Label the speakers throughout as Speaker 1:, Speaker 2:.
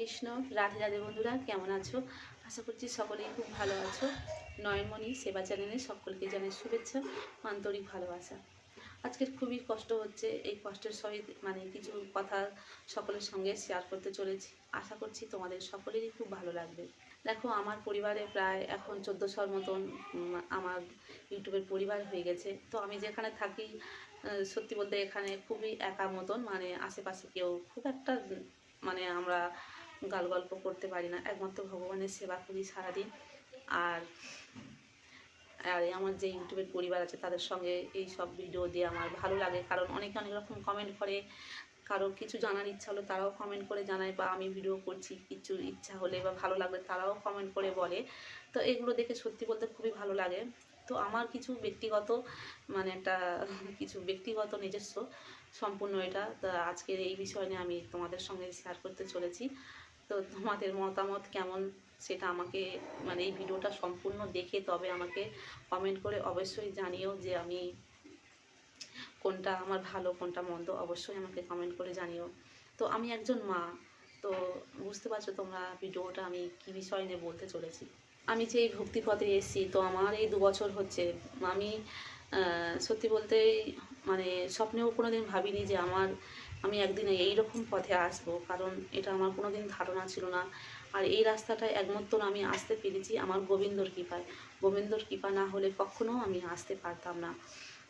Speaker 1: কৃষ্ণ রাধে রাধে বন্ধুরা, কেমন আছো? আশা করছি সকলেই খুব ভালো আছো। নয়নমণি সেবা চ্যানেলে সকলকে জানাই শুভেচ্ছা, আন্তরিক ভালোবাসা। আজকের খুবই কষ্ট হচ্ছে, এই কষ্টের সহিত মানে কিছু কথা সকলের সঙ্গে শেয়ার করতে চলেছি। আশা করছি তোমাদের সকলেরই খুব ভালো লাগবে। দেখো, আমার পরিবারে প্রায় এখন চোদ্দোশোর মতন আমার ইউটিউবের পরিবার হয়ে গেছে। তো আমি যেখানে থাকি সত্যি বলতে এখানে খুবই একা মতন মানে আশেপাশে কেউ খুব একটা মানে আমরা গাল গল্প করতে পারি না। একমাত্র ভগবানের সেবা করি সারাদিন। আর আর আমার যে ইউটিউবের পরিবার আছে, তাদের সঙ্গে এই সব ভিডিও দিয়ে আমার ভালো লাগে। কারণ অনেকে অনেক রকম কমেন্ট করে। কারও কিছু জানার ইচ্ছা হলে তারাও কমেন্ট করে জানায়, বা আমি ভিডিও করছি, কিছু ইচ্ছা হলে বা ভালো লাগলে তারাও কমেন্ট করে বলে। তো এগুলো দেখে সত্যি বলতে খুবই ভালো লাগে। তো আমার কিছু ব্যক্তিগত মানে একটা কিছু ব্যক্তিগত নিজস্ব সম্পূর্ণ এটা। আজকের এই বিষয় নিয়ে আমি তোমাদের সঙ্গে শেয়ার করতে চলেছি। তো তোমাদের মতামত কেমন? সেটা আমাকে মানে এই ভিডিওটা সম্পূর্ণ দেখে তবে আমাকে কমেন্ট করে অবশ্যই জানিও যে আমি কোনটা আমার ভালো, কোনটা মন্দ অবশ্যই আমাকে কমেন্ট করে জানিও। তো আমি একজন মা, তো বুঝতে পারছ তোমরা ভিডিওটা আমি কী বিষয় নিয়ে বলতে চলেছি? আমি যে এই ভক্তিপথে এসেছি, তো আমার এই দু বছর হচ্ছে, আমি সত্যি বলতে মানে স্বপ্নেও কোনো দিন ভাবিনি যে আমার আমি একদিন এই রকম পথে আসব, কারণ এটা আমার কোনো দিন ধারণা ছিল না। আর এই রাস্তাটায় একমাত্র আমি আসতে পেরেছি আমার গোবিন্দর কৃপায়। গোবিন্দর কৃপা না হলে কখনো আমি আসতে পারতাম না।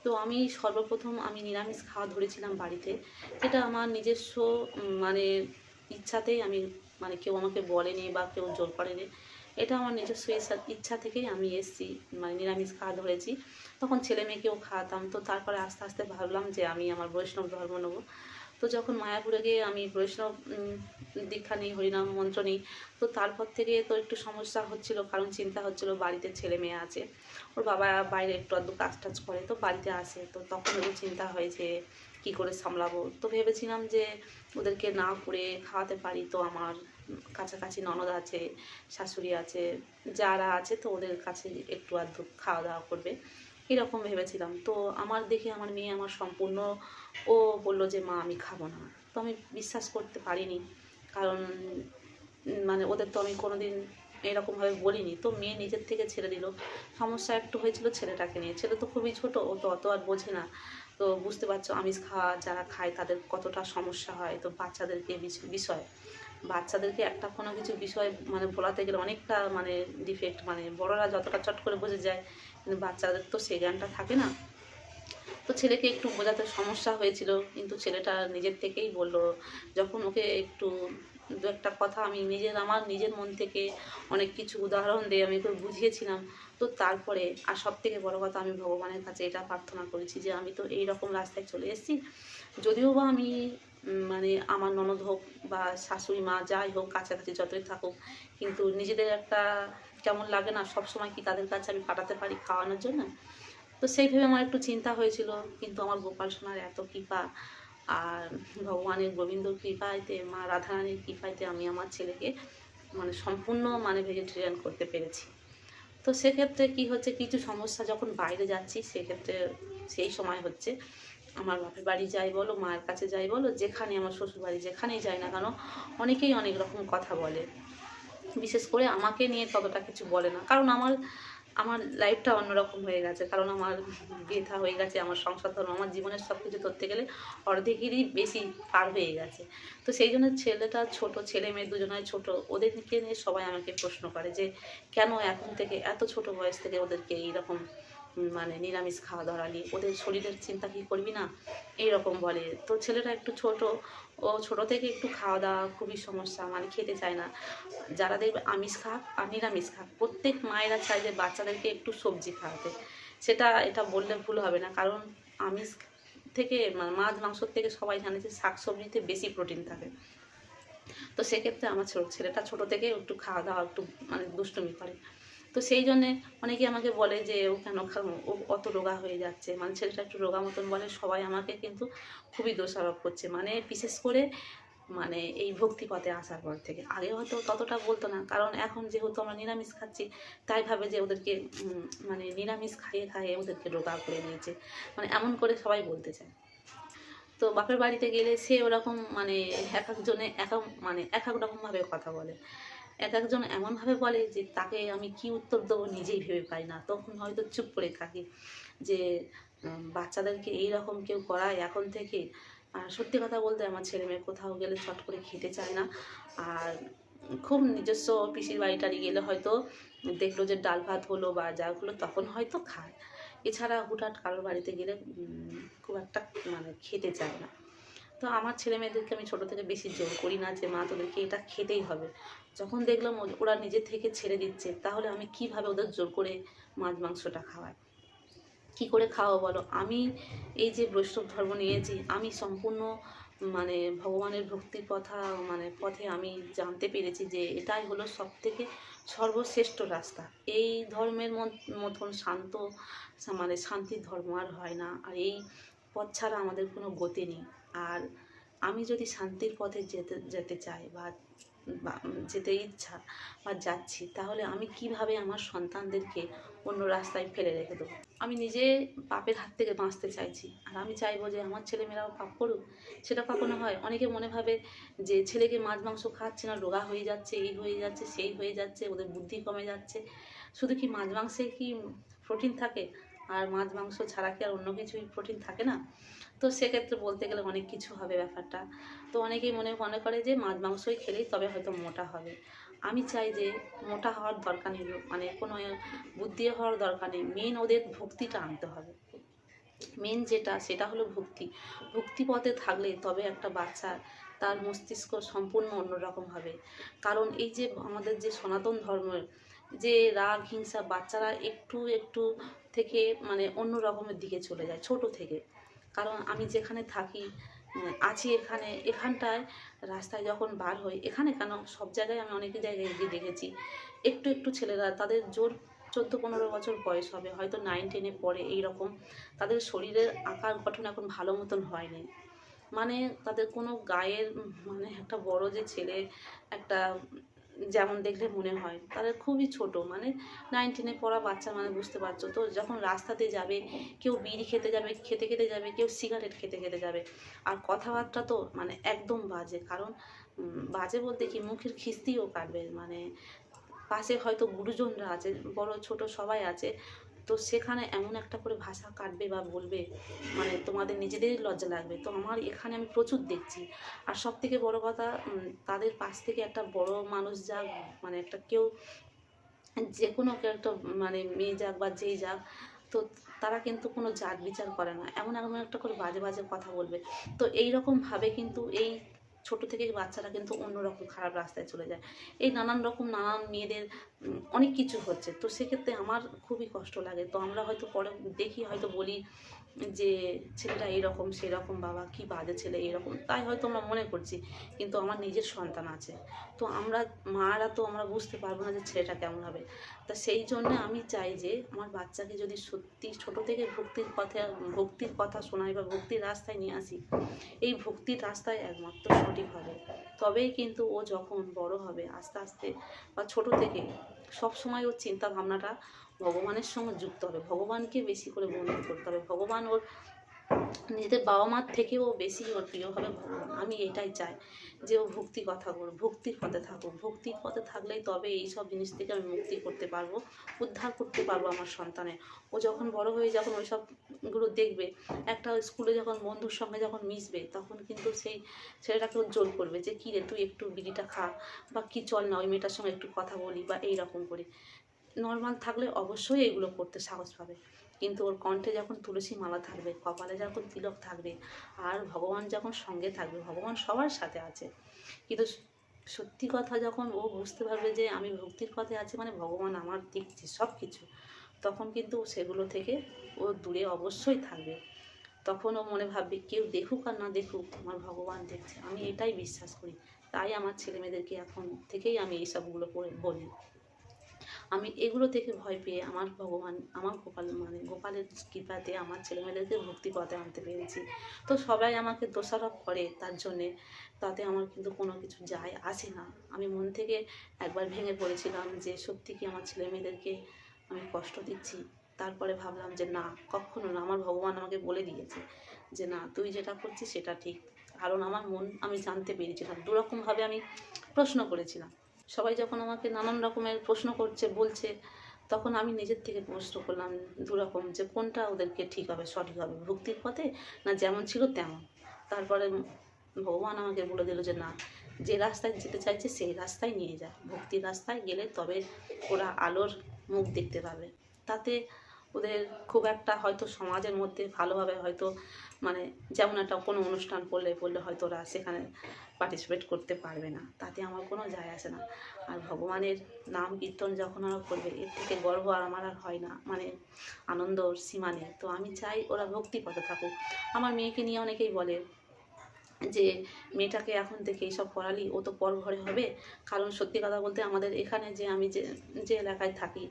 Speaker 1: তো আমি সর্বপ্রথম আমি নিরামিষ খাওয়া ধরেছিলাম বাড়িতে, যেটা আমার নিজস্ব মানে ইচ্ছাতেই আমি মানে কেউ আমাকে বলেনি বা কেউ জোর করেনি। এটা আমার নিজস্ব ইচ্ছা- ইচ্ছা থেকেই আমি এসেছি মানে নিরামিষ খাওয়া ধরেছি। তখন ছেলে মেয়েকেও খাওয়াতাম। তো তারপরে আস্তে আস্তে ভাবলাম যে আমি আমার বৈষ্ণব ধর্ম নেব। তো যখন মায়াপুরে গিয়ে আমি বৈষ্ণব দীক্ষা নিই, হরিনাম মন্ত্র নিই, তো তারপর থেকে তো একটু সমস্যা হচ্ছিল, কারণ চিন্তা হচ্ছিল বাড়িতে ছেলে মেয়ে আছে। ওর বাবা বাইরে একটু আধটু কাজ টাজ করে, তো বাড়িতে আসে, তো তখন একটু চিন্তা হয়েছে কি করে সামলাবো? তো ভেবেছিলাম যে ওদেরকে না করে খাওয়াতে পারি, তো আমার কাছাকাছি ননদ আছে, শাশুড়ি আছে, যারা আছে তো ওদের কাছে একটু আধটু খাওয়া দাওয়া করবে। এরকম ভেবেছিলাম। তো আমার দেখে আমার মেয়ে আমার সম্পূর্ণ, ও বলল যে, মা, আমি খাব না। তো আমি বিশ্বাস করতে পারিনি। কারণ মানে ওদের তো আমি কোনোদিন এরকমভাবে বলিনি। তো মেয়ে নিজের থেকে ছেড়ে দিল। সমস্যা একটু হয়েছিল ছেলেটাকে নিয়ে। ছেলে তো খুবই ছোট, ও তো অত আর বোঝে না। তো বুঝতে পারছ, আমিষ খাওয়া, যারা খায় তাদের কতটা সমস্যা হয়। তো বাচ্চাদেরকে বিষ- বিষয়। বাচ্চাদেরকে একটা কোনো কিছু বিষয় মানে ভোলাতে গেলে অনেকটা মানে ডিফেক্ট মানে বড়রা যতটা চট করে বুঝে যায় বাচ্চাদের তো সেই জ্ঞানটা থাকে না। তো ছেলেকে একটু বোঝাতে সমস্যা হয়েছিল, কিন্তু ছেলেটা নিজের থেকেই বলল, যখন ওকে একটু দু একটা কথা আমি নিজের, আমার নিজের মন থেকে অনেক কিছু উদাহরণ দিয়ে আমি ওকে বুঝিয়েছিলাম, তো তারপরে আর সব থেকে বড় কথা আমি ভগবানের কাছে এটা প্রার্থনা করেছি যে, আমি তো এই রকম রাস্তায় চলে এসেছি। যদিও বা আমি মানে আমার ননদ হোক বা শাশুড়ি মা যাই হোক, কাছাকাছি যতই থাকুক, কিন্তু নিজেদের একটা কেমন লাগে না সব সময় কি তাদের কাছে আমি পাঠাতে পারি খাওয়ানোর জন্য? তো সেই ভেবে আমার একটু চিন্তা হয়েছিল, কিন্তু আমার গোপাল সোনার এত কৃপা, আর ভগবানের গোবিন্দর কৃপাইতে মা রাধারানীর কৃপাইতে আমি আমার ছেলেকে মানে সম্পূর্ণ মানে ভেজিটেরিয়ান করতে পেরেছি। তো সেক্ষেত্রে কি হচ্ছে, কিছু সমস্যা যখন বাইরে যাচ্ছি, সেক্ষেত্রে সেই সময় হচ্ছে, আমার বাপের বাড়ি যাই বলো, মায়ের কাছে যাই বলো, যেখানে আমার শ্বশুর বাড়ি যেখানেই যাই না কেন, অনেকেই অনেক রকম কথা বলে। বিশেষ করে আমাকে নিয়ে ততটা কিছু বলে না। কারণ আমার আমার লাইফটা অন্যরকম হয়ে গেছে। কারণ আমার ব্যথা হয়ে গেছে, আমার সংসার ধর্ম, আমার জীবনের সব কিছু ধরতে গেলে অর্ধেকেরই বেশি পার হয়ে গেছে। তো সেই জন্য ছেলেটা ছোট, ছেলে মেয়ে দুজনের ছোট, ওদেরকে নিয়ে সবাই আমাকে প্রশ্ন করে যে, কেন এখন থেকে এত ছোট বয়স থেকে ওদেরকে এইরকম মানে নিরামিষ খাওয়া ধরালি ওদের শরীরের চিন্তা কি করবি না? এইরকম বলে। তো ছেলেটা একটু ছোট। ও ছোট থেকে একটু খাওয়া দাওয়া খুবই সমস্যা মানে খেতে চায় না। যারা দেখবে আমিষ খাক আর নিরামিষ খাক, প্রত্যেক মায়েরা চায় যে বাচ্চাদেরকে একটু সবজি খাওয়াতে। সেটা, এটা বললে ভুল হবে না। কারণ আমিষ থেকে মানে মাছ মাংসর থেকে সবাই জানে যে শাক সবজিতে বেশি প্রোটিন থাকে। তো সেক্ষেত্রে আমার ছেলেটা ছোট থেকে একটু খাওয়া দাওয়া, একটু মানে দুষ্টুমি করে। তো সেই জন্যে অনেকে আমাকে বলে যে, ও কেন ও অত রোগা হয়ে যাচ্ছে। মানে ছেলেটা একটু রোগা মতন বলে, সবাই আমাকে কিন্তু খুবই দোষারোপ করছে। মানে বিশেষ করে মানে এই ভক্তিপথে আসার পর থেকে। আগে হয়তো ততটা বলতো না, কারণ এখন যেহেতু আমরা নিরামিষ খাচ্ছি, তাই ভাবে যে ওদেরকে মানে নিরামিষ খাইয়ে খাইয়ে ওদেরকে রোগা করে নিয়েছে। মানে এমন করে সবাই বলতে চায়। তো বাপের বাড়িতে গেলে সে ওরকম মানে এক একজনে এক এক মানে এক এক রকমভাবে কথা বলে। এক একজন এমনভাবে বলে যে তাকে আমি কি উত্তর দেবো নিজেই ভেবে পাই না। তখন হয়তো চুপ করে থাকি যে বাচ্চাদেরকে এই রকম কেউ করায় এখন থেকে। আর সত্যি কথা বলতে আমার ছেলে মেয়ে কোথাও গেলে চট করে খেতে চায় না। আর খুব নিজস্ব পিসির বাড়ি টাড়ি গেলে হয়তো দেখল যে ডাল ভাত হলো বা যা হলো তখন হয়তো খায়। এছাড়া হুটহাট কারোর বাড়িতে গেলে খুব একটা মানে খেতে চায় না। তো আমার ছেলে মেয়েদেরকে আমি ছোটো থেকে বেশি জোর করি না যে, মা, তোদেরকে এটা খেতেই হবে। যখন দেখলাম ওরা নিজে থেকে ছেড়ে দিচ্ছে, তাহলে আমি কীভাবে ওদের জোর করে মাছ, মাংসটা খাওয়াই? কি করে খাওয়া বলো? আমি এই যে বৈষ্ণব ধর্ম নিয়েছি, আমি সম্পূর্ণ মানে ভগবানের ভক্তির কথা মানে পথে আমি জানতে পেরেছি যে, এটাই হলো সব থেকে সর্বশ্রেষ্ঠ রাস্তা। এই ধর্মের মত- মতন শান্ত মানে শান্তির ধর্ম আর হয় না। আর এই পথ ছাড়া আমাদের কোনো গতি নেই। আর আমি যদি শান্তির পথে যেতে যেতে চাই বা যেতে ইচ্ছা বা যাচ্ছি, তাহলে আমি কীভাবে আমার সন্তানদেরকে অন্য রাস্তায় ফেলে রেখে দেবো? আমি নিজে পাপের হাত থেকে বাঁচতে চাইছি। আর আমি চাইব যে আমার ছেলেমেয়েরাও পাপ করুক। সেটা কখনো হয়। অনেকে মনে ভাবে যে ছেলেকে মাছ, মাংস খাচ্ছে না, রোগা হয়ে যাচ্ছে, এই হয়ে যাচ্ছে, সেই হয়ে যাচ্ছে, ওদের বুদ্ধি কমে যাচ্ছে। শুধু কি মাছ, মাংসে কি প্রোটিন থাকে? আর মাছ, মাংস ছাড়া কি আর অন্য কিছুই প্রোটিন থাকে না? তো সেক্ষেত্রে বলতে গেলে অনেক কিছু হবে ব্যাপারটা। তো অনেকেই মনে মনে করে যে মাছ, মাংসই খেলেই তবে হয়তো মোটা হবে। আমি চাই যে মোটা হওয়ার দরকার নেই মানে কোনো বুদ্ধি হওয়ার দরকার নেই। মেন ওদের ভক্তিটা আনতে হবে। মেন যেটা, সেটা হলো ভক্তি। ভক্তি পথে থাকলে তবে একটা বাচ্চা তার মস্তিষ্ক সম্পূর্ণ অন্যরকম হবে। কারণ এই যে আমাদের যে সনাতন ধর্মের যে রাগ, হিংসা বাচ্চারা একটু একটু থেকে মানে অন্য রকমের দিকে চলে যায়, ছোট থেকে। কারণ আমি যেখানে থাকি আছি এখানে, এখানটায় রাস্তায় যখন বার হই, এখানে কেন? সব জায়গায় আমি অনেক জায়গায় গিয়ে দেখেছি। একটু একটু ছেলেরা, তাদের জোর চোদ্দ পনেরো বছর বয়স হবে, হয়তো নাইন টেনে পড়ে এইরকম। তাদের শরীরের আকার গঠন এখন ভালো মতন হয়নি। মানে তাদের কোনো গায়ের মানে একটা বড় যে ছেলে, একটা যেমন দেখলে মনে হয়, তাদের খুবই ছোট। মানে নাইন টেনে পড়া বাচ্চা মানে বুঝতে পারছ তো, যখন রাস্তাতে যাবে, কেউ বিড়ি খেতে যাবে, খেতে খেতে যাবে, কেউ সিগারেট খেতে খেতে যাবে। আর কথাবার্তা তো মানে একদম বাজে, কারণ বাজে বলতে কি মুখের খিস্তিও কাটবে। মানে পাশে হয়তো গুরুজনরা আছে, বড় ছোট সবাই আছে তো সেখানে এমন একটা করে ভাষা কাটবে বা বলবে মানে তোমাদের নিজেদেরই লজ্জা লাগবে। তো আমার এখানে আমি প্রচুর দেখছি। আর সব থেকে বড় কথা তাদের পাশ থেকে একটা বড় মানুষ যাক মানে একটা কেউ যে কোনো কেউ একটা মানে মেয়ে যাক বা যেই যাক, তো তারা কিন্তু কোনো জাত বিচার করে না। এমন এমন একটা করে বাজে বাজে কথা বলবে। তো এই রকম ভাবে কিন্তু এই ছোট থেকে বাচ্চারা কিন্তু অন্যরকম খারাপ রাস্তায় চলে যায়। এই নানান রকম নানান মেয়েদের অনেক কিছু হচ্ছে। তো সেক্ষেত্রে আমার খুবই কষ্ট লাগে। তো আমরা হয়তো পরে দেখি, হয়তো বলি যে ছেলেটা এইরকম সেরকম বাবা, কি বাজে ছেলে এরকম, তাই হয়তো আমরা মনে করছি, কিন্তু আমার নিজের সন্তান আছে। তো আমরা, মারা তো আমরা বুঝতে পারব না যে ছেলেটা কেমন হবে। তা সেই জন্য আমি চাই যে, আমার বাচ্চাকে যদি সত্যি ছোট থেকে ভক্তির পথে, ভক্তির কথা শোনাই বা ভক্তির রাস্তায় নিয়ে আসি, এই ভক্তির রাস্তায় একমাত্র সঠিক হবে। তবেই কিন্তু ও যখন বড় হবে, আস্তে আস্তে বা ছোট থেকে সব সময় ওর চিন্তা ভাবনাটা ভগবানের সঙ্গে যুক্ত হবে। ভগবানকে বেশি করে বন্ধু করতে হবে। ভগবান ওর নিজেদের বাবা মার থেকেও বেশি ওর প্রিয় হবে। আমি এটাই চাই যে ও ভক্তি কথা বলুক, ভক্তির পথে থাকুক। ভক্তির পথে থাকলেই তবে এই সব জিনিস থেকে আমি মুক্তি করতে পারব, উদ্ধার করতে পারব আমার সন্তানের। ও যখন বড় হয়ে যখন ওই সবগুলো দেখবে, একটা স্কুলে যখন বন্ধুর সঙ্গে যখন মিশবে, তখন কিন্তু সেই ছেলেটাকে জোর করবে যে, কী রে, তুই একটু বিড়িটা খা বা কি চল না, ওই মেয়েটার সঙ্গে একটু কথা বলি বা এই রকম করি। নর্মাল থাকলে অবশ্যই এগুলো করতে সাহস পাবে। কিন্তু ওর কণ্ঠে যখন তুলসী মালা থাকবে, কপালে যখন তিলক থাকবে, আর ভগবান যখন সঙ্গে থাকবে, ভগবান সবার সাথে আছে। কিন্তু সত্যি কথা যখন ও বুঝতে পারবে যে আমি ভক্তির পথে আছি মানে ভগবান আমার দেখছে সব কিছু তখন কিন্তু সেগুলো থেকে ও দূরে অবশ্যই থাকবে। তখন ও মনে ভাববে, কেউ দেখুক আর না দেখুক, আমার ভগবান দেখছে। আমি এটাই বিশ্বাস করি। তাই আমার ছেলেমেয়েদেরকে এখন থেকেই আমি এইসবগুলো করে বলি। আমি এগুলো থেকে ভয় পেয়ে আমার ভগবান, আমার গোপাল মানে গোপালের কৃপাতে আমার ছেলেমেয়েদেরকে ভক্তি পথে আনতে পেরেছি। তো সবাই আমাকে দোষারোপ করে তার জন্যে, তাতে আমার কিন্তু কোনো কিছু যায় আসে না। আমি মন থেকে একবার ভেঙে পড়েছিলাম যে সত্যি কি আমার ছেলেমেয়েদেরকে আমি কষ্ট দিচ্ছি? তারপরে ভাবলাম যে না, কখনো না। আমার ভগবান আমাকে বলে দিয়েছে যে না, তুই যেটা করছিস সেটা ঠিক। কারণ আমার মন আমি জানতে পেরেছিলাম। দুরকমভাবে আমি প্রশ্ন করেছিলাম। সবাই যখন আমাকে নানান রকমের প্রশ্ন করছে, বলছে, তখন আমি নিজের থেকে প্রশ্ন করলাম দুরকম যে কোনটা ওদেরকে ঠিক হবে, সঠিক হবে, ভক্তির পথে না যেমন ছিল তেমন? তারপরে ভগবান আমাকে বলে দিল যে, না, যে রাস্তায় যেতে চাইছে সেই রাস্তায় নিয়ে যা। ভক্তির রাস্তায় গেলে তবে ওরা আলোর মুখ দেখতে পাবে। তাতে ওদের খুব একটা হয়তো সমাজের মধ্যে ভালোভাবে হয়তো মানে যেমন একটা কোনো অনুষ্ঠান করলে বললে হয়তো ওরা সেখানে পার্টিসিপেট করতে পারবে না। তাতে আমার কোনো যায় আসে না। আর ভগবানের নাম কীর্তন যখন ওরা করবে, এর থেকে গর্ব আর আমার আর হয় না। মানে আনন্দর সীমা নেই। তো আমি চাই ওরা ভক্তি পথে থাকুক। আমার মেয়েকে নিয়ে অনেকেই বলে যে মেয়েটাকে এখন থেকে এইসব করালি, ও তো পর ঘরে হবে। কারণ সত্যি কথা বলতে আমাদের এখানে যে আমি যে যে এলাকায় থাকি,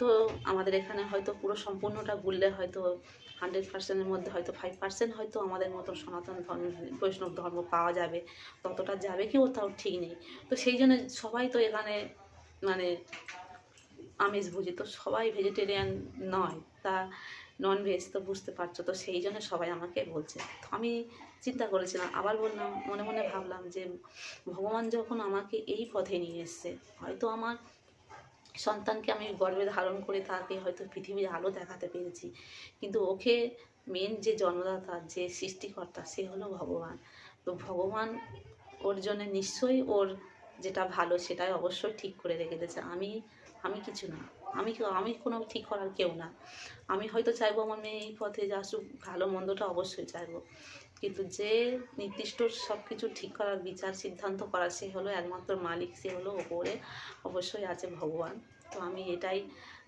Speaker 1: তো আমাদের এখানে হয়তো পুরো সম্পূর্ণটা ঘুরলে হয়তো হান্ড্রেড পার্সেন্টের মধ্যে হয়তো ফাইভ পার্সেন্ট হয়তো আমাদের মতো সনাতন ধর্ম, বৈষ্ণব ধর্ম পাওয়া যাবে, ততটা যাবে কি তাও ঠিক নেই। তো সেই জন্য সবাই তো এখানে মানে আমিষ ভুজি, তো সবাই ভেজিটেরিয়ান নয়, তা নন ভেজ তো বুঝতে পারছ, তো সেই জন্য সবাই আমাকে বলছে। তো আমি চিন্তা করেছিলাম। আবার বললাম, মনে মনে ভাবলাম যে ভগবান যখন আমাকে এই পথে নিয়ে এসছে, হয়তো আমার সন্তানকে আমি গর্বে ধারণ করে তাকে হয়তো পৃথিবীর আলো দেখাতে পেরেছি। কিন্তু ওকে মেন যে জন্মদাতা, যে সৃষ্টিকর্তা, সে হলো ভগবান। তো ভগবান ওর জন্য নিশ্চয়ই ওর যেটা ভালো, সেটাই অবশ্যই ঠিক করে রেখে দিয়েছে। আমি আমি কিছু না। আমি আমি কোনো ঠিক করার কেউ না। আমি হয়তো চাইব আমার মেয়ে এই পথে যে আসুক ভালো মন্দটা অবশ্যই চাইব। কিন্তু যে নির্দিষ্ট সব কিছু ঠিক করার বিচার, সিদ্ধান্ত করা সে হলো একমাত্র মালিক, সে হলো ওপরে অবশ্যই আছে ভগবান। তো আমি এটাই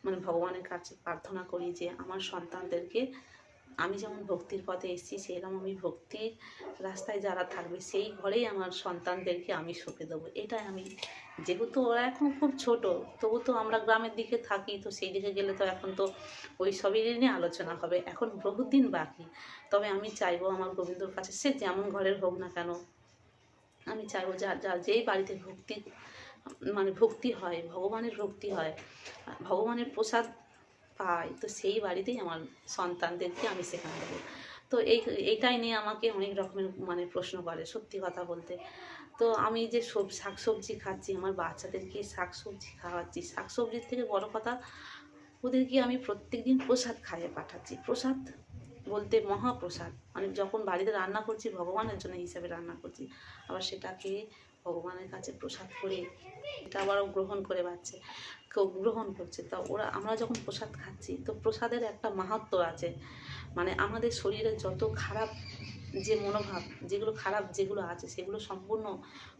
Speaker 1: মানে ভগবানের কাছে প্রার্থনা করি যে আমার সন্তানদেরকে আমি যেমন ভক্তির পথে এসেছি, সেরকম আমি ভক্তির রাস্তায় যারা থাকবে, সেই ঘরেই আমার সন্তানদেরকে আমি সঁপে দেবো। এটাই আমি, যেহেতু ওরা এখন খুব ছোট, তবু তো আমরা গ্রামের দিকে থাকি, তো সেই দিকে গেলে তো এখন তো ওই সবই নিয়ে আলোচনা হবে। এখন বহুত দিন বাকি, তবে আমি চাইব আমার গোবিন্দর কাছে, সে যেমন ঘরের হোক না কেন, আমি চাইব যা যা, যেই বাড়িতে ভক্তি মানে ভক্তি হয়, ভগবানের ভক্তি হয়, ভগবানের প্রসাদ পাই। তো সেই বাড়িতেই আমার সন্তানদেরকে আমি শেখানো দেবো তো এই, এইটাই নিয়ে আমাকে অনেক রকমের মানে প্রশ্ন করে সত্যি কথা বলতে। তো আমি যে সব, শাকসবজি খাচ্ছি, আমার বাচ্চাদেরকে শাকসবজি খাওয়াচ্ছি? শাকসবজির থেকে বড় কথা, ওদেরকে আমি প্রত্যেক দিন প্রসাদ খাইয়ে পাঠাচ্ছি। প্রসাদ বলতে মহাপ্রসাদ। মানে যখন বাড়িতে রান্না করছি, ভগবানের জন্য হিসাবে রান্না করছি, আবার সেটাকে ভগবানের কাছে প্রসাদ করে এটা আবারও গ্রহণ করে পাচ্ছে কেউ গ্রহণ করছে। তা ওরা, আমরা যখন প্রসাদ খাচ্ছি, তো প্রসাদের একটা মাহাত্ম আছে। মানে আমাদের শরীরে যত খারাপ যে মনোভাব, যেগুলো খারাপ যেগুলো আছে, সেগুলো সম্পূর্ণ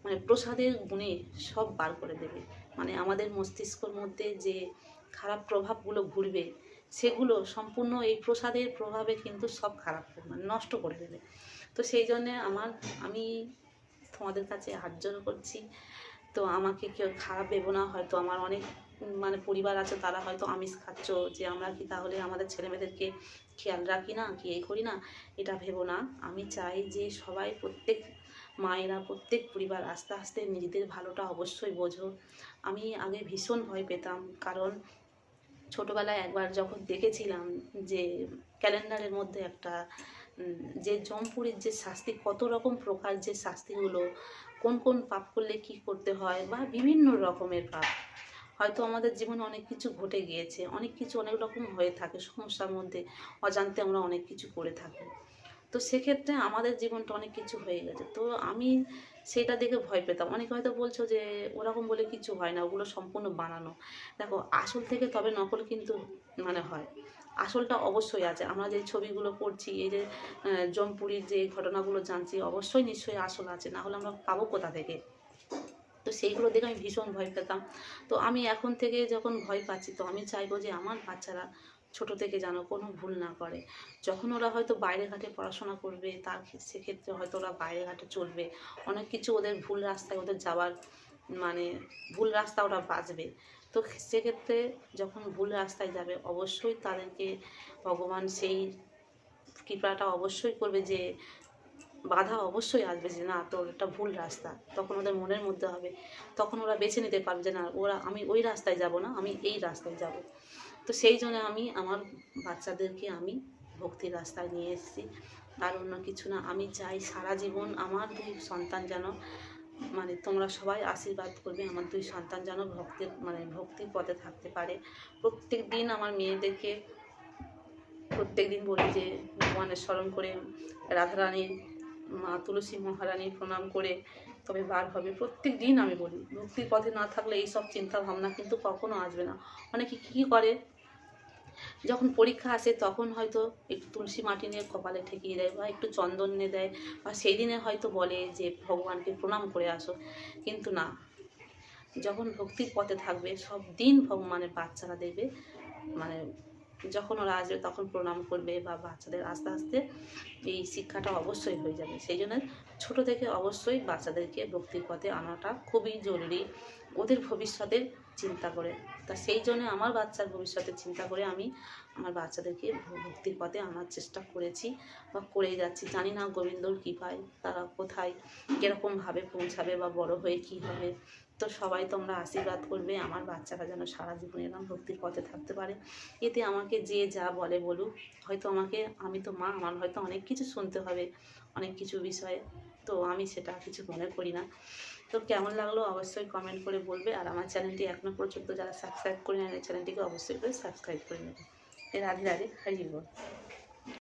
Speaker 1: মানে প্রসাদের গুণে সব বার করে দেবে। মানে আমাদের মস্তিষ্কর মধ্যে যে খারাপ প্রভাবগুলো ঘুরবে, সেগুলো সম্পূর্ণ এই প্রসাদের প্রভাবে কিন্তু সব খারাপ মানে নষ্ট করে দেবে। তো সেই জন্যে আমার, আমি তোমাদের কাছে হাত জোড় করছি। তো আমাকে কেউ খারাপ ভেবো না, হয়তো আমার অনেক মানে পরিবার আছে, তারা হয়তো আমিষ খাচ্ছ যে আমরা কি তাহলে আমাদের ছেলেমেয়েদেরকে খেয়াল রাখি না, কি এই করি না? এটা ভেবো না। আমি চাই যে সবাই প্রত্যেক মায়েরা, প্রত্যেক পরিবার আস্তে আস্তে নিজেদের ভালোটা অবশ্যই বোঝো। আমি আগে ভীষণ ভয় পেতাম, কারণ ছোটোবেলায় একবার যখন দেখেছিলাম যে ক্যালেন্ডারের মধ্যে একটা যে জমপুরীর যে শাস্তি, কত রকম প্রকার যে শাস্তিগুলো, কোন কোন পাপ করলে কি করতে হয় বা বিভিন্ন রকমের পাপ। হয়তো আমাদের জীবনে অনেক কিছু ঘটে গিয়েছে, অনেক কিছু অনেক রকম হয়ে থাকে সমস্যার মধ্যে, অজান্তে আমরা অনেক কিছু করে থাকি। তো সেক্ষেত্রে আমাদের জীবনটা অনেক কিছু হয়ে গেছে। তো আমি সেটা দেখে ভয় পেতাম। অনেকে হয়তো বলছো যে, ওরকম বলে কিছু হয় না, ওগুলো সম্পূর্ণ বানানো। দেখো, আসল থেকে তবে নকল কিন্তু মানে হয়। আসলটা অবশ্যই আছে। আমরা যে ছবিগুলো পড়ছি এই যে জমপুরির যে ঘটনাগুলো জানছি, অবশ্যই নিশ্চয়ই আসল আছে। না হলে আমরা পাবো কোথা থেকে? তো সেইগুলো দেখে আমি ভীষণ ভয় পেতাম। তো আমি এখন থেকে যখন ভয় পাচ্ছি, তো আমি চাইব যে আমার বাচ্চারা ছোট থেকে যেন কোনো ভুল না করে। যখন ওরা হয়তো বাইরে ঘাটে পড়াশোনা করবে, তার সেক্ষেত্রে হয়তো ওরা বাইরে ঘাটে চলবে। অনেক কিছু ওদের ভুল রাস্তায় ওদের যাওয়ার মানে ভুল রাস্তা ওরা বাঁচবে। তো সেক্ষেত্রে যখন ভুল রাস্তায় যাবে, অবশ্যই তাদেরকে ভগবান সেই কৃপাটা অবশ্যই করবে যে বাধা অবশ্যই আসবে যে, না, তোর একটা ভুল রাস্তা। তখন ওদের মনের মধ্যে হবে। তখন ওরা বেছে নিতে পারবে যে, না, ওরা, আমি ওই রাস্তায় যাব না, আমি এই রাস্তায় যাব। তো সেই জন্য আমি, আমার বাচ্চাদেরকে আমি ভক্তির রাস্তায় নিয়ে এসেছি। আর অন্য কিছু না। আমি চাই সারা জীবন আমার দুই সন্তান যেন মানে তোমরা সবাই আশীর্বাদ করবে, আমার দুই সন্তান যেন ভক্তির মানে ভক্তির পথে থাকতে পারে। প্রত্যেক দিন আমার মেয়েদেরকে প্রত্যেক দিন বলি যে, ভগবানের স্মরণ করে রাধারানীর মা তুলসী মহারানীর প্রণাম করে তবে বার হবে। প্রত্যেক দিন আমি বলি ভক্তির পথে না থাকলে এই সব চিন্তা ভাবনা কিন্তু কখনো আসবে না। অনেকে কী করে? যখন পরীক্ষা আসে তখন হয়তো একটু তুলসী মাটি নিয়ে কপালে ঠেকিয়ে দেয় বা একটু চন্দন নিয়ে দেয় বা সেই দিনে হয়তো বলে যে, ভগবানকে প্রণাম করে আসো। কিন্তু না। যখন ভক্তির পথে থাকবে, সব দিন ভগবানের বাচ্চারা দেখবে মানে যখন ওরা আসবে তখন প্রণাম করবে বা বাচ্চাদের আস্তে আস্তে এই শিক্ষাটা অবশ্যই হয়ে যাবে। সেই জন্য ছোটো থেকে অবশ্যই বাচ্চাদেরকে ভক্তির পথে আনাটা খুবই জরুরি। ওদের ভবিষ্যতের চিন্তা করে। তা সেই জন্য আমার বাচ্চার ভবিষ্যতের চিন্তা করে আমি আমার বাচ্চাদেরকে ভক্তির পথে আনার চেষ্টা করেছি বা করেই যাচ্ছি। জানি না গোবিন্দর কী পায় তারা কোথায়, কীরকমভাবে পৌঁছাবে বা বড় হয়ে কী হবে। তো সবাই তোমরা আশীর্বাদ করবে, আমার বাচ্চারা যেন সারা জীবন এরকম ভক্তির পথে থাকতে পারে। এতে আমাকে যে যা বলে বলুক, হয়তো আমাকে, আমি তো মা, আমার হয়তো অনেক কিছু শুনতে হবে, অনেক কিছু বিষয়ে। তো আমি সেটা কিছু মনে করি না। তো কেমন লাগল অবশ্যই কমেন্ট করে বলবে। আর আমার চ্যানেলটি এখনও পর্যন্ত যারা সাবস্ক্রাইব করে এই চ্যানেলটিকে অবশ্যই করে সাবস্ক্রাইব করে নেবে। রাধে রাধে হারিয়ে